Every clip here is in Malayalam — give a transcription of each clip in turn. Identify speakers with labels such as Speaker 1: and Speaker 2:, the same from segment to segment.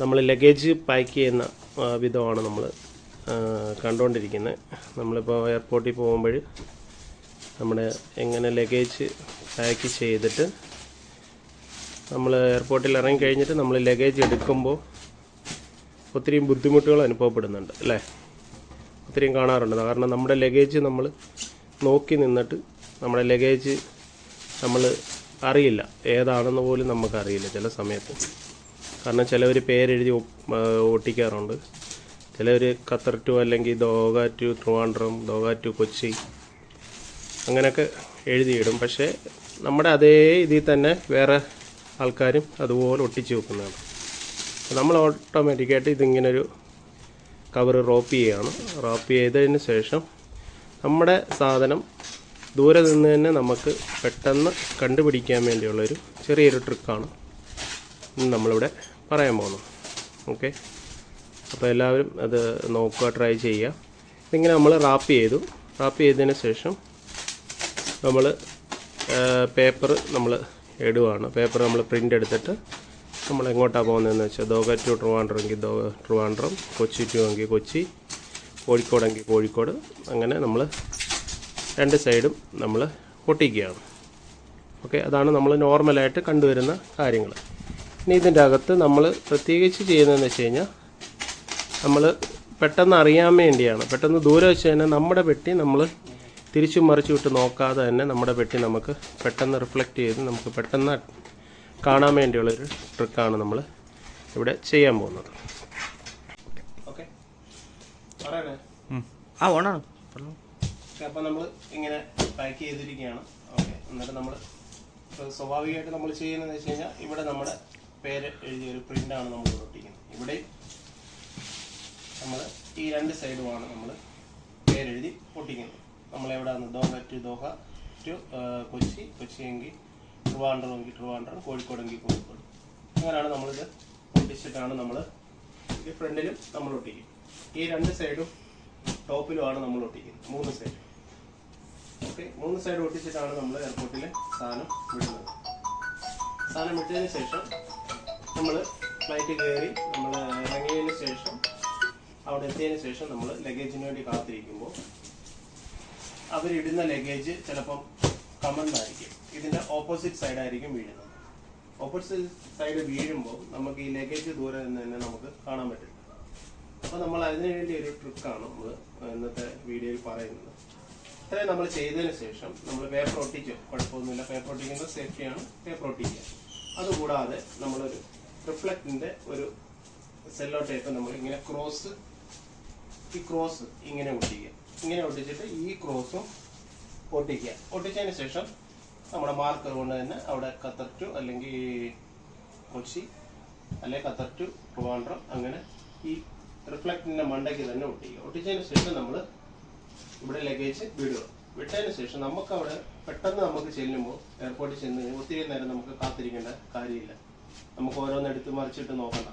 Speaker 1: നമ്മൾ ലഗേജ് പാക്ക് ചെയ്യുന്ന വിധമാണ് നമ്മൾ കണ്ടുകൊണ്ടിരിക്കുന്നത് നമ്മളിപ്പോൾ എയർപോർട്ടിൽ പോകുമ്പോൾ നമ്മുടെ എങ്ങനെ ലഗേജ് പാക്ക് ചെയ്തിട്ട് നമ്മൾ എയർപോർട്ടിൽ ഇറങ്ങി കഴിഞ്ഞിട്ട് നമ്മൾ ലഗേജ് എടുക്കുമ്പോൾ ഒത്തിരി ബുദ്ധിമുട്ടുകൾ അനുഭവപ്പെടുന്നുണ്ട് അല്ലേ? ഒത്തിരിയും കാണാറുണ്ട്. കാരണം നമ്മുടെ ലഗേജ് നമ്മൾ നോക്കി നിന്നിട്ട് നമ്മുടെ ലഗേജ് നമ്മൾ അറിയില്ല. ഏതാണെന്ന് പോലും നമുക്കറിയില്ല ചില സമയത്ത്. കാരണം ചിലവർ പേരെഴുതി ഒട്ടിക്കാറുണ്ട്. ചിലവർ ഖത്തർ ടു അല്ലെങ്കിൽ ദോഗ ടു ട്രിവാൻഡ്രം ദോഗ ടു കൊച്ചി അങ്ങനെയൊക്കെ എഴുതിയിടും. പക്ഷേ നമ്മുടെ അതേ ഇതിൽ തന്നെ വേറെ ആൾക്കാരും അതുപോലെ ഒട്ടിച്ച് വെക്കുന്നതാണ്. നമ്മൾ ഓട്ടോമാറ്റിക്കായിട്ട് ഇതിങ്ങനൊരു കവർ റോപ്പ് ചെയ്യുകയാണ് റോപ്പ് ചെയ്തതിന് ശേഷം നമ്മുടെ സാധനം ദൂരെ നിന്ന് തന്നെ നമുക്ക് പെട്ടെന്ന് കണ്ടുപിടിക്കാൻ വേണ്ടിയുള്ളൊരു ചെറിയൊരു ട്രിക്കാണ് നമ്മളിവിടെ പറയാൻ പോകുന്നു ഓക്കെ. അപ്പോൾ എല്ലാവരും അത് നോക്കുക ട്രൈ ചെയ്യുക. ഇതിങ്ങനെ നമ്മൾ റാപ്പ് ചെയ്തു. റാപ്പ് ചെയ്തതിന് ശേഷം നമ്മൾ പേപ്പർ നമ്മൾ ഇടുവാണ്. പേപ്പർ നമ്മൾ പ്രിന്റ് എടുത്തിട്ട് നമ്മൾ എങ്ങോട്ടാണ് പോകുന്നതെന്ന് വെച്ചാൽ ദോഹ ടു ട്രിവാൻഡ്രം എങ്കിൽ ദോഹ ട്രിവാൻഡ്രം കൊച്ചി ടു എങ്കിൽ കൊച്ചി കോഴിക്കോടെങ്കിൽ കോഴിക്കോട്. അങ്ങനെ നമ്മൾ രണ്ട് സൈഡും നമ്മൾ ഒട്ടിക്കുകയാണ് ഓക്കെ. അതാണ് നമ്മൾ നോർമലായിട്ട് കണ്ടുവരുന്ന കാര്യങ്ങൾ ഇനി ഇതിന്റെ അകത്ത് നമ്മൾ പ്രത്യേകിച്ച് ചെയ്യുന്നതെന്ന് വെച്ച് കഴിഞ്ഞാൽ നമ്മൾ പെട്ടെന്ന് അറിയാൻ വേണ്ടിയാണ്. പെട്ടെന്ന് ദൂരെ വെച്ച് തന്നെ നമ്മുടെ പെട്ടി നമ്മൾ തിരിച്ചും മറിച്ചു വിട്ട് നോക്കാതെ തന്നെ നമ്മുടെ പെട്ടി നമുക്ക് പെട്ടെന്ന് റിഫ്ലക്റ്റ് ചെയ്ത് നമുക്ക് പെട്ടെന്ന് കാണാൻ വേണ്ടിയുള്ളൊരു ട്രിക്കാണ് നമ്മൾ ഇവിടെ ചെയ്യാൻ പോകുന്നത്.
Speaker 2: ആ ഓണാണ്.
Speaker 1: അപ്പോൾ നമ്മൾ ഇങ്ങനെ പാക്ക് ചെയ്തിരിക്കുകയാണ്. ഓക്കെ എന്നിട്ട് നമ്മൾ സ്വാഭാവികമായിട്ട് നമ്മൾ ചെയ്യുന്നതെന്ന് വെച്ച് കഴിഞ്ഞാൽ ഇവിടെ നമ്മുടെ പേര് എഴുതിയ ഒരു പ്രിന്റാണ് നമ്മൾ ഇവിടെ ഒട്ടിക്കുന്നത് ഇവിടെ നമ്മൾ ഈ രണ്ട് സൈഡുമാണ് നമ്മൾ പേരെഴുതി ഒട്ടിക്കുന്നത് നമ്മൾ എവിടെയാണ്? Doha to Doha to Kochi Kochi എങ്കിൽ ട്രിവാൻഡ്രം എങ്കിൽ ട്രിവാൻഡ്രം കോഴിക്കോട് എങ്കിൽ കോഴിക്കോട്. അങ്ങനെയാണ് നമ്മളിത് ഒട്ടിച്ചിട്ടാണ് നമ്മൾ ഈ ഫ്രണ്ടിലും നമ്മൾ ഒട്ടിക്കും ഈ രണ്ട് സൈഡും ടോപ്പിലുമാണ് നമ്മൾ ഒട്ടിക്കുന്നത്. മൂന്ന് സൈഡ് ഓക്കെ മൂന്ന് സൈഡ് ഒട്ടിച്ചിട്ടാണ് നമ്മൾ എയർപോർട്ടിൽ സാധനം വിടുന്നത്. സാധനം വിട്ടതിന് ശേഷം നമ്മൾ ഫ്ലൈറ്റ് കയറി നമ്മൾ ഇറങ്ങിയതിന് ശേഷം അവിടെ എത്തിയതിന് ശേഷം നമ്മൾ ലഗേജിന് വേണ്ടി കാത്തിരിക്കുമ്പോൾ അവരിടുന്ന ലഗേജ് ചിലപ്പം കമന്നായിരിക്കും. ഇതിന്റെ ഓപ്പോസിറ്റ് സൈഡായിരിക്കും വീഴുന്നത്. ഓപ്പോസിറ്റ് സൈഡ് വീഴുമ്പോൾ നമുക്ക് ഈ ലഗേജ് ദൂരെ നിന്ന് തന്നെ നമുക്ക് കാണാൻ പറ്റില്ല അപ്പോൾ നമ്മൾ അതിനുവേണ്ടി ഒരു ട്രിക്കാണ് നമ്മൾ ഇന്നത്തെ വീഡിയോയിൽ പറയുന്നത്. ഇത്രയും നമ്മൾ ചെയ്തതിന് ശേഷം നമ്മൾ പേപ്പർ ഒട്ടിക്കും. കുഴപ്പമൊന്നുമില്ല. പേപ്പർ ഒട്ടിക്കുന്നത് സേഫ്റ്റിയാണ് പേപ്പർ ഒട്ടിക്കുക. അതുകൂടാതെ നമ്മളൊരു റിഫ്ലക്റ്റിന്റെ ഒരു സെല്ലോ ടേപ്പ് നമ്മൾ ഇങ്ങനെ ക്രോസ് ഈ ക്രോസ് ഇങ്ങനെ ഒട്ടിക്കുക. ഇങ്ങനെ ഒട്ടിച്ചിട്ട് ഈ ക്രോസും ഒട്ടിക്കുക. ഒട്ടിച്ചതിന് ശേഷം നമ്മുടെ മാർക്കർ കൊണ്ട് തന്നെ അവിടെ ഖത്തർ ടു അല്ലെങ്കിൽ കൊച്ചി അല്ലെങ്കിൽ ഖത്തർ ടു ട്രിവാൻഡ്രം അങ്ങനെ ഈ റിഫ്ലക്റ്റിന്റെ മണ്ടയ്ക്ക് തന്നെ ഒട്ടിക്കുക. ഒട്ടിച്ചതിന് ശേഷം നമ്മൾ ഇവിടെ ലഗേജ് വിടുക. വിട്ടതിന് ശേഷം നമുക്ക് അവിടെ പെട്ടെന്ന് നമുക്ക് ചെല്ലുമ്പോൾ എയർപോർട്ടിൽ ചെന്ന് കഴിഞ്ഞാൽ ഒത്തിരി നേരം നമുക്ക് കാത്തിരിക്കേണ്ട കാര്യമില്ല. നമുക്ക് ഓരോന്ന് എടുത്ത് മറിച്ചിട്ട് നോക്കണ്ട.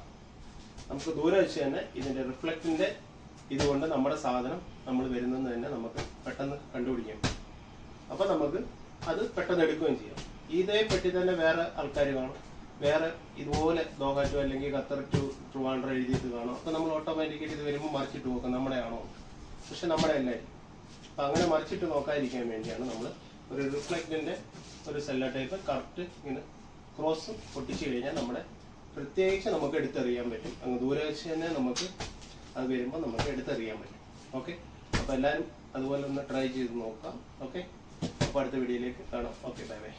Speaker 1: നമുക്ക് ദൂരെ വെച്ച് തന്നെ ഇതിന്റെ റിഫ്ലക്റ്റിന്റെ ഇതുകൊണ്ട് നമ്മുടെ സാധനം നമ്മൾ വരുന്നെന്ന് തന്നെ നമുക്ക് പെട്ടെന്ന് കണ്ടുപിടിക്കാം. അപ്പോൾ അപ്പൊ നമുക്ക് അത് പെട്ടെന്ന് എടുക്കുകയും ചെയ്യാം. ഇതേ പെട്ടി തന്നെ വേറെ ആൾക്കാർ കാണും. വേറെ ഇതുപോലെ ദോഹാറ്റോ അല്ലെങ്കിൽ ഖത്തർ ടു ട്രിവാൻഡ്രം എഴുതിയിട്ട് കാണും. അപ്പൊ നമ്മൾ ഓട്ടോമാറ്റിക്കലി ഇത് വരുമ്പോൾ മറിച്ചിട്ട് നോക്കാം നമ്മുടെ ആണോ പക്ഷെ നമ്മുടെ അല്ലായിരിക്കും അപ്പൊ അങ്ങനെ മറിച്ചിട്ട് നോക്കാതിരിക്കാൻ വേണ്ടിയാണ് നമ്മൾ ഒരു റിഫ്ലക്റ്റിന്റെ ഒരു സെല്ല ടൈപ്പ് കറക്റ്റ് ഇങ്ങനെ ക്രോസ് പൊട്ടിച്ചു കഴിഞ്ഞാൽ നമ്മുടെ പ്രത്യേകിച്ച് നമുക്ക് എടുത്തറിയാൻ പറ്റും. അങ്ങ് ദൂരെ വെച്ച് തന്നെ നമുക്ക് അത് വരുമ്പോൾ നമുക്ക് എടുത്തറിയാൻ പറ്റും. ഓക്കെ അപ്പോൾ എല്ലാവരും അതുപോലെ ഒന്ന് ട്രൈ ചെയ്ത് നോക്കാം. ഓക്കെ അപ്പോൾ അടുത്ത വീഡിയോയിലേക്ക് കാണാം. Okay bye bye